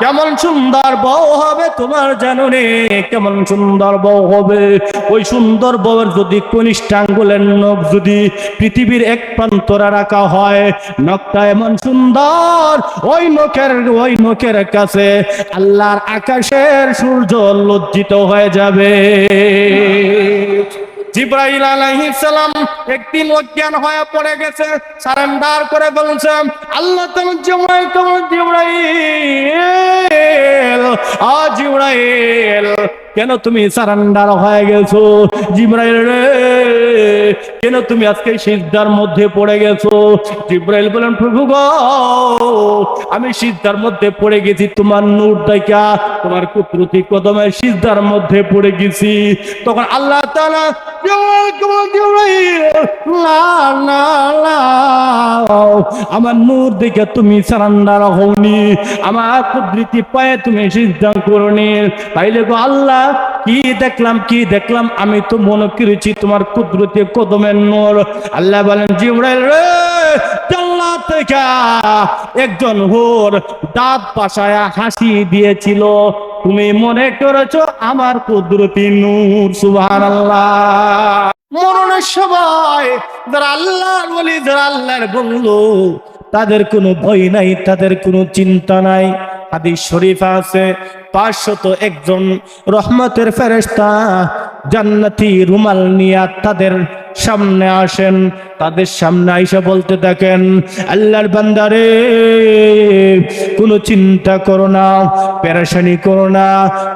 কেমন সুন্দর বউ হবে তোমার জানো রে কেমন সুন্দর বউ হবে? ওই সুন্দর বউয়ের যদি কনিষ্ঠ আঙ্গুলের নখ যদি পৃথিবীর এক প্রান্তরা রাখা হয়, নখটা এমন সুন্দর, ওই নখের ওই নখের কাছে আল্লাহর আকাশের সূর্য লজ্জিত হয়ে যাবে। জিব্রাইল আলাইহিস সালাম একদিন অজ্ঞান হয়ে পড়ে গেছে, সারেন্ডার করে বলছে, আল্লাহ তোমার জিব্রাইল। তোমার জিব্রাইল আ জিব্রাইল কেন তুমি সারেন্ডার হয়ে গেছো? জিব্রাইল রে, কেন তুমি আজকে সিদ্ধার মধ্যে পড়ে গেছো? জিব্রাইল বলেন, প্রভু গো, আমি সিদ্ধার মধ্যে পড়ে গেছি, তোমার নূর দেখা, তোমার কুদরতি কদমের সিজদার মধ্যে পড়ে গেছি। তখন আল্লাহ তাআলা, আমার নূর দেখে তুমি সারান্ডার হওনি, আমার কুদরতি পায়ে তুমি সিজদা করনি। তাইলে গো আল্লাহ কি দেখলাম কি দেখলাম? আমি তো মনে করেছি তোমার কুদরতি কদমের নূর। আল্লাহ বলেন, জিব্রাইল রে একজন হোর দাঁত পাশায় হাসি দিয়েছিল। তুমি মনে করেছ আমার কুদরতি নূর? সুবহানাল্লাহ। মরণের সবাই যারা আল্লাহর বলি যারা আল্লাহর বন্ধু, তাদের কোনো ভয় নাই, তাদের কোনো চিন্তা নাই। হাদিস শরীফ আছে, পাঁচশত একজন রহমতের ফেরেস্তা জান্নাতি রুমাল নিয়া তাদের সামনে আসেন। তাদের সামনে আইসা বলতে থাকেন, আল্লাহর বান্দারে, কোনো চিন্তা করো না, পেরেশানি করো না,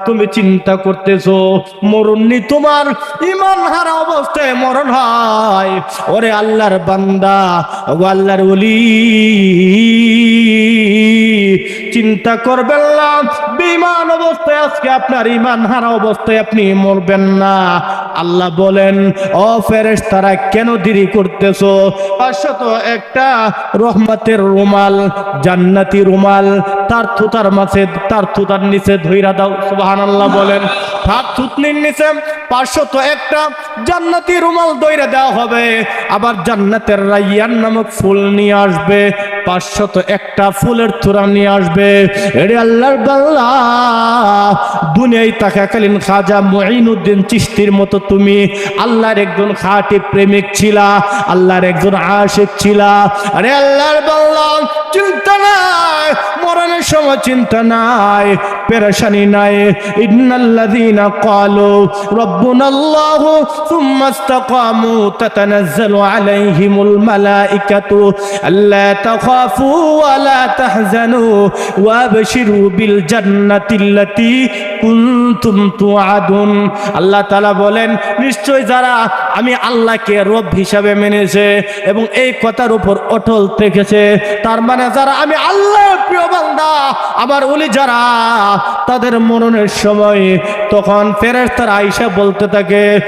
তুমি চিন্তা করতেছো মরণনি তোমার ইমান হারা অবস্থায় মরণ হয়। ওরে আল্লাহর বান্দা, ও আল্লাহর ওলি। চিন্তা করবেন না। বিমান অবস্থায় আজকে আপনার ইমান হারা অবস্থায় আপনি মরবেন না। আল্লাহ বলেন, ও ফেরেশ তারা কেন দেরি করতেছ? পাঁচশত একটা রহমতের রুমাল, জান্নাতি রুমাল তার থুতার মাঝে, তার থুতার নিচে ধইরা দাও, সুবহানাল্লাহ বলেন। তার থুতনির নিচে পাঁচশত একটা জান্নাতি রুমাল দইরা দেওয়া হবে। আবার জান্নাতের রাইয়ান নামক ফুল নিয়ে আসবে, পাঁচশত একটা ফুলের থুরা নিয়ে আসবে। এরে আল্লাহর বাল্লা দুনিয়ায় থাকাকালীন খাজা মুঈনুদ্দিন চিশতির মতো তুমি আল্লাহর একজন খাটি প্রেমিক ছিলা, আল্লাহর একজন আশিক ছিলা। আরে আল্লাহর বাল্লা চিন্তা নাই মরণের সময় চিন্তা নাই, পেরেশানি নাই। ইন্নাল্লাযীনা ক্বালু, রাব্বুনাল্লাহু সুম্মা ইসতাকামু তাতানাজ্জালু আলাইহিমুল মালাইকাতু, আল্লা তাখাফু ওয়া লা তাহজানু ওয়াবশিরু বিল জান্নাতিল্লাতী কুনতুম তুআদুন। আল্লাহ তাআলা বলেন, নিশ্চয় যারা আমি আল্লাহকে রব হিসাবে মেনেছে এবং এই কথার উপর অটল থেকেছে, তার মানে যারা আমি আল্লাহর প্রিয় বান্দা ওলি যারা তাদের মরণের সময় তখন ফেরেশতারা আয়েশা বলতে থাকে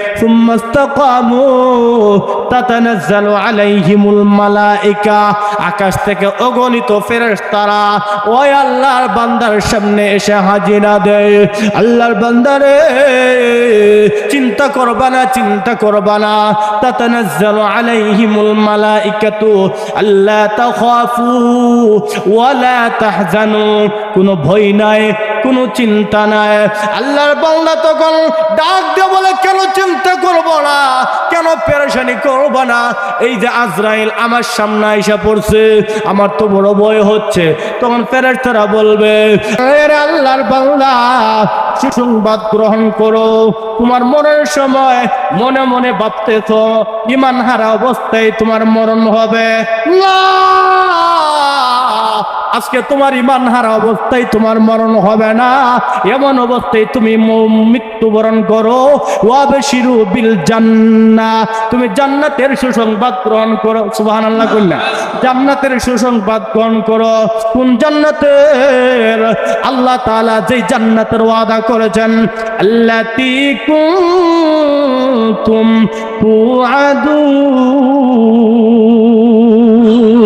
আকাশ থেকে অগণিত ফেরেশতারা ওই আল্লাহর বান্দার সামনে এসে হাজিরা দেয়। আল্লাহর বান্দারে, চিন্তা করবা না, চিন্তা করবা না। আল্লা কোনো ভয় নাই। কোনো চিন্তা নাই। আল্লাহর বান্দা তখন ডাক দিয়ে বলে, কেন চিন্তা করব না? কেন পেরেশানি করব না? এই যে আজরাইল আমার সামনে আইসা পড়ছে, আমার তো বড় ভয় হচ্ছে। তখন ফেরেশতারা বলবে আল্লাহর বান্দা সুসংবাদ গ্রহণ করো? তোমার মরণের সময় মনে মনে ভাবতেছ, ইমান হারা অবস্থায় তোমার মরণ হবে? না! আজকে তোমার ইমান হারা অবস্থায় তোমার মরণ হবে না। এমন অবস্থায় তুমি মৃত্যুবরণ করো। ওয়াবেশিরু বিল জান্না তুমি জান্নাতের সুসংবাদ গ্রহণ করো। সুবহানাল্লাহ কইলা। জান্নাতের সুসংবাদ গ্রহণ করো। কোন জান্নাতের? আল্লাহ তাআলা যেই জান্নাতের ওয়াদা করেছেন, আল্লাতি কুনতুম তুআদুন।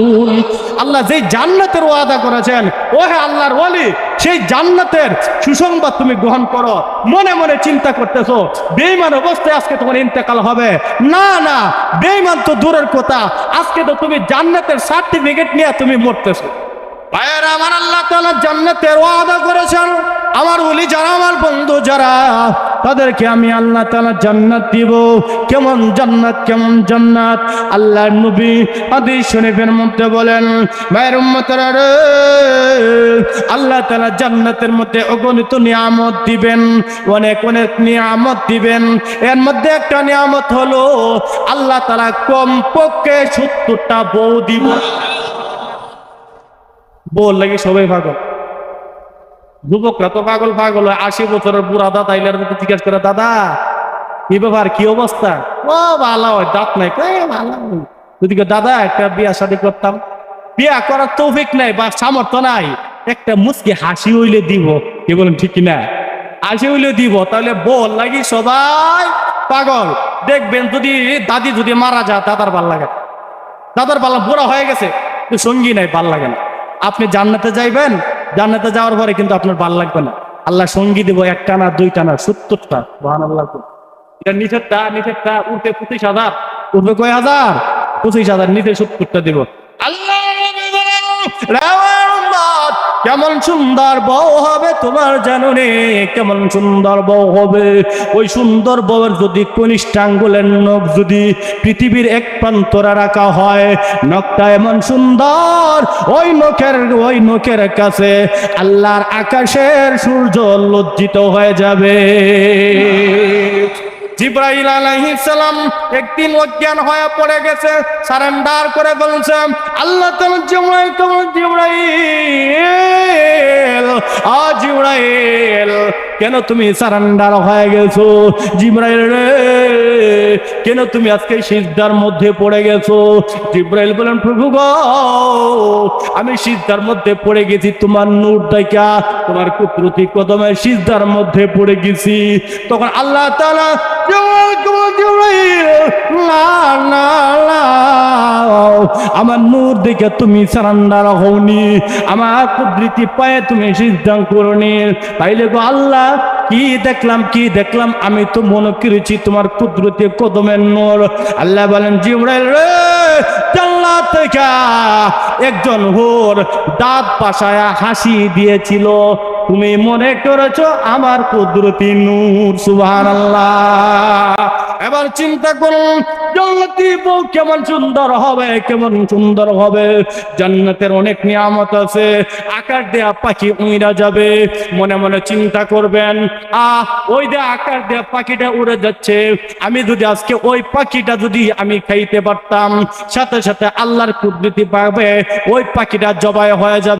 আল্লাহ যেই জান্নাতের ওয়াদা করেছেন ও হে আল্লাহর ওয়ালি, সেই জান্নাতের সুসংবাদ তুমি গ্রহণ করো। মনে মনে চিন্তা করতেছো বেইমান অবস্থায় আজকে তোমার ইন্তেকাল হবে। না না বেইমান তো দূরের কথা। আজকে তো তুমি জান্নাতের সার্টিফিকেট নিয়ে তুমি মরতেছো। ভাইয়েরা, আমার আল্লাহ তাআলা জান্নাতের ওয়াদা করেছেন। আমার ওলি যারা, আমার বন্ধু যারা, তাদেরকে আমি আল্লাহ তালা জান্নাত দিব। কেমন জান্নাত কেমন জান্নাত? আল্লাহ নবী হাদিস শরীফের মধ্যে বলেন, ভাইয়ের আল্লাহ তালা জান্নাতের মধ্যে অগণিত নিয়ামত দিবেন, অনেক অনেক নিয়ামত দিবেন। এর মধ্যে একটা নিয়ামত হলো, আল্লাহ তালা কম পক্ষে সত্তরটা বউ দিব। বল লাগে সবাই পাগল যুবকরা তো পাগল পাগল হয়, আশি বছরের বুড়া দাদা ইলার মতো জিজ্ঞাসা করে, দাদা, কি ব্যাপার, কি অবস্থা? ও, ভালো হয় দাঁত নাই ভালো। যদি দাদা, একটা বিয়া শাদী করতাম। বিয়া করার তৌফিক নাই, বা সামর্থ্য নাই। একটা মুসকি হাসি হইলে দিব। কি বলেন, ঠিক কিনা? হাসি হইলে দিব, তাহলে বল লাগি সবাই পাগল। দেখবেন যদি দাদি যদি মারা যায়, দাদার ভালো লাগে দাদার পাল্লা বুড়া হয়ে গেছে সঙ্গী নাই, ভালো লাগে না। আপনি জান্নাতে যাইবেন জান্নাতে যাওয়ার পরে কিন্তু আপনার ভালো লাগবে না। আল্লাহ সঙ্গী দিব এক টানা দুই টানা সত্তরটা। মহান আল্লাহ এটা নিষেধটা নিষেধটা উঠে পঁচিশ হাজার। উঠবে কয় হাজার? পঁচিশ হাজার, নিচে সত্তরটা দিব। আল্লাহ কেমন সুন্দর বউ হবে তোমার জাননে? কেমন সুন্দর বউ হবে? ওই সুন্দর বউয়ের যদি কনিষ্ঠাঙ্গুলের নখ যদি পৃথিবীর এক প্রান্তরা রাখা হয়, নখটা এমন সুন্দর, ওই নখের ওই নখের কাছে আল্লাহর আকাশের সূর্য লজ্জিত হয়ে যাবে। জিব্রাইল আলাইহিস সালাম একদিন অজ্ঞান হয়ে পড়ে গেছে, সারেন্ডার করে বলছে, আল্লাহ তাআলা জিব্রাইল। জিব্রাইল, কেন তুমি সারেন্ডার হয়ে গেছো? জিব্রাইল রে, কেন তুমি আজকে সিজদার মধ্যে পড়ে গেছো? জিব্রাইল বলেন প্রভু গো, আমি সিজদার মধ্যে পড়ে গেছি, তোমার নূর দেখা, তোমার কুদরতি কদমে সিজদার মধ্যে পড়ে গেছি। তখন আল্লাহ জিব্রাইল না না না আমার নূর দেখে তুমি সারান্ডার হওনি। আমার কুদরতি পায়ে তুমি সিজদান করনি। তাইলে গো আল্লাহ, কি দেখলাম কি দেখলাম? আমি তো মনে করেছি তোমার কুদরতি কদমের নূর। আল্লাহ বলেন, জিব্রাইল রে একজন হোর দাঁত পাশায় হাসি দিয়েছিল। তুমি মনে করেছ আমার কুদরতি নূর, সুবহানাল্লাহ। এবার চিন্তা করুন জান্নাতি কেমন সুন্দর হবে, কেমন সুন্দর হবে। জান্নাতের অনেক নিয়ামত আছে। আকার দেয়া পাখি উইরা যাবে। মনে মনে চিন্তা করবেন, আহ, ওই যে আকার দেয়া পাখিটা উড়ে যাচ্ছে। আমি যদি আজকে ওই পাখিটা যদি আমি খাইতে পারতাম, সাথে সাথে আল্লাহর কুদরতি পাবে ওই পাখিটা জবাই হয়ে যাবে।